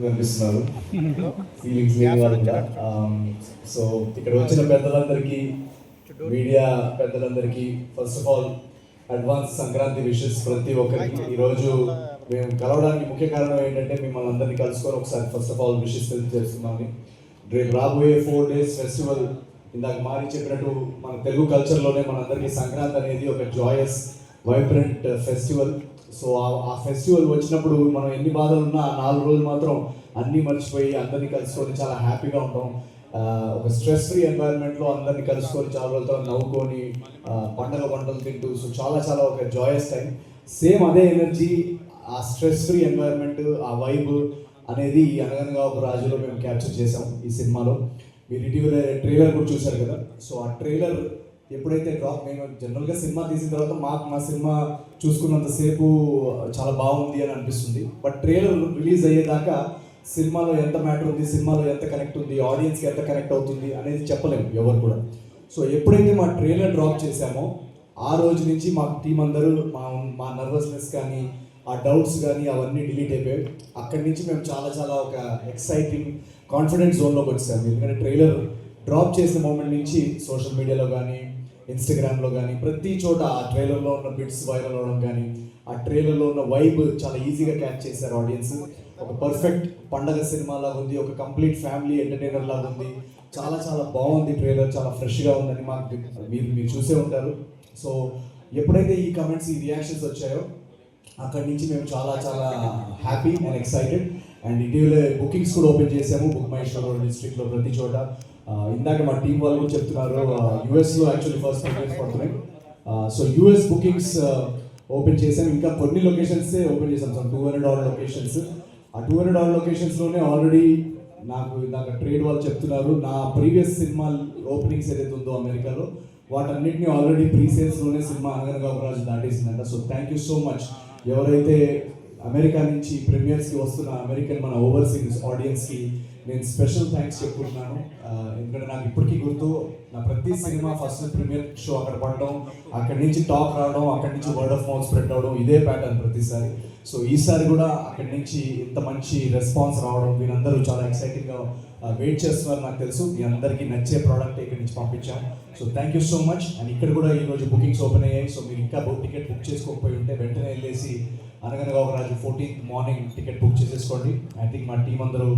కనిపిస్తున్నారు ఫీలింగ్స్ లేని so um, ఇక్కడ వచ్చిన పెద్దలందరికీ మీడియా పెద్దలందరికీ first of all advance Sankranti wishes ప్రతి ఒక్కరికి. ఈరోజు మేము కలవడానికి ముఖ్య కారణం ఏంటంటే మిమ్మల్ని అందరినీ కలుసుకొని ఒకసారి ఫస్ట్ ఆఫ్ ఆల్ విషెస్ తెలియజేస్తున్నామని రేపు రాబోయే ఫోర్ డేస్ ఫెస్టివల్ ఇందాక మారి చెప్పినట్టు మన తెలుగు కల్చర్లోనే మనందరికీ సంక్రాంతి అనేది ఒక జాయస్ వైబ్రెంట్ ఫెస్టివల్ సో ఆ- ఆ ఫెస్టివల్ వచ్చినప్పుడు మనం ఎన్ని బాధలు ఉన్నా నాలుగు రోజులు మాత్రం అన్నీ మర్చిపోయి అందరినీ కలుసుకొని చాలా హ్యాపీగా ఉంటాం. ఒక స్ట్రెస్ ఫ్రీ ఎన్వైరన్మెంట్లో అందరినీ కలుసుకొని చాలా రోజులతో నవ్వుకొని పండగ వంటలు తింటూ సో చాలా చాలా ఒక జాయస్ టైం సేమ్ అదే ఎనర్జీ ఆ స్ట్రెస్ ఫ్రీ ఎన్వైరన్మెంట్ ఆ వైబ్ అనేది ఈ అనగనగా ఒక రాజులో మేము క్యాప్చర్ చేసాం ఈ సినిమాలో. మీరు ఇటీవల ట్రైలర్ కూడా చూశారు కదా? సో ఆ ట్రైలర్ ఎప్పుడైతే డ్రాప్ మేము జనరల్గా సినిమా తీసిన తర్వాత మాకు మా సినిమా చూసుకున్నంతసేపు చాలా బాగుంది అని అనిపిస్తుంది. బట్ ట్రైలర్ రిలీజ్ అయ్యేదాకా సినిమాలో ఎంత మ్యాటర్ ఉంది సినిమాలో ఎంత కనెక్ట్ ఉంది ఆడియన్స్కి ఎంత కనెక్ట్ అవుతుంది అనేది చెప్పలేము ఎవరు కూడా. సో ఎప్పుడైతే మా ట్రైలర్ డ్రాప్ చేశామో ఆ రోజు నుంచి మా టీం అందరూ మా మా నర్వస్నెస్ కానీ ఆ డౌట్స్ కానీ అవన్నీ డిలీట్ అయిపోయాయి. అక్కడి నుంచి మేము చాలా చాలా ఒక ఎక్సైటింగ్ కాన్ఫిడెంట్ జోన్లోకి వచ్చాము. ఎందుకంటే ట్రైలర్ డ్రాప్ చేసిన మూమెంట్ నుంచి సోషల్ మీడియాలో కానీ ఇన్స్టాగ్రామ్లో కానీ ప్రతి చోట ఆ ట్రైలర్లో ఉన్న బిట్స్ వైరల్ అవడం కానీ ఆ ట్రైలర్లో ఉన్న వైబ్ చాలా ఈజీగా క్యాచ్ చేశారు ఆడియన్స్ ఒక పర్ఫెక్ట్ పండగ సినిమా లాగా ఉంది ఒక కంప్లీట్ ఫ్యామిలీ ఎంటర్టైనర్ లాగా ఉంది. చాలా చాలా బాగుంది ట్రైలర్ చాలా ఫ్రెష్గా ఉందని మాకు మీరు మీరు చూసే ఉంటారు. సో ఎప్పుడైతే ఈ కమెంట్స్ ఈ రియాక్షన్స్ వచ్చాయో అక్కడి నుంచి మేము చాలా చాలా హ్యాపీ అండ్ ఎక్సైటెడ్ అండ్ ఇటీవల బుకింగ్స్ కూడా ఓపెన్ చేసాము బుక్ మై డిస్ట్రిక్ట్లో ప్రతి చోట. ఇందాక మా టీం వాళ్ళు చెప్తున్నారు యూఎస్లో యాక్చువల్లీ ఫస్ట్ ప్రిఫరెన్స్ పడుతున్నాయి. సో యూఎస్ బుకింగ్స్ ఓపెన్ చేసాం. ఇంకా కొన్ని లొకేషన్స్ ఓపెన్ చేసాం. Sir two hundred or locations ఆ టూ హండ్రెడ్ ఆర్ లొకేషన్స్లోనే ఆల్రెడీ నాకు ఇందాక ట్రేడ్ వాళ్ళు చెప్తున్నారు. నా ప్రీవియస్ సినిమా ఓపెనింగ్స్ ఏదైతే ఉందో అమెరికాలో వాటన్నిటిని ఆల్రెడీ ప్రీ సేల్స్లోనే సినిమా అనగనగా దాటేసిందంట. So thank you so much ఎవరైతే అమెరికా నుంచి ప్రీమియర్స్కి వస్తున్న అమెరికన్ మన ఓవర్సీస్ ఆడియన్స్కి నేను స్పెషల్ థ్యాంక్స్ చెప్పుకుంటున్నాను. ఎందుకంటే నాకు ఇప్పటికీ గుర్తు నా ప్రతి సినిమా ఫస్ట్ ప్రీమియర్ షో అక్కడ పడడం అక్కడి నుంచి టాక్ రావడం అక్కడి నుంచి వర్డ్ ఆఫ్ మౌత్ స్ప్రెడ్ అవడం ఇదే ప్యాటర్న్ ప్రతిసారి. సో ఈసారి కూడా అక్కడి నుంచి ఇంత మంచి రెస్పాన్స్ రావడం వీళ్ళందరూ చాలా ఎక్సైటింగ్గా వెయిట్ చేస్తున్నారు నాకు తెలుసు. మీ అందరికీ నచ్చే ప్రోడక్ట్ ఇక్కడి నుంచి పంపించాం. So thank you so much and ఇక్కడ కూడా ఈరోజు బుకింగ్స్ ఓపెన్ అయ్యాయి. సో మీరు ఇంకా టికెట్ బుక్ చేసుకోకపోయి ఉంటే వెంటనే వెళ్ళేసి Anaganaga Oka Raju fourteenth morning ticket book చేసేసుకోండి. ఐ థింక్ మా టీం అందరూ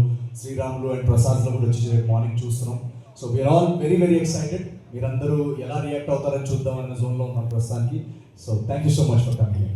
శ్రీరామ్ శ్రీరాములు అండ్ ప్రసాద్లో కూడా వచ్చి రేపు మార్నింగ్ చూస్తున్నాం so we're all very very excited మీరందరూ ఎలా రియాక్ట్ అవుతారని చూద్దామన్న జోన్లో ఉన్నాం ప్రస్తుతానికి. So thank you so much for coming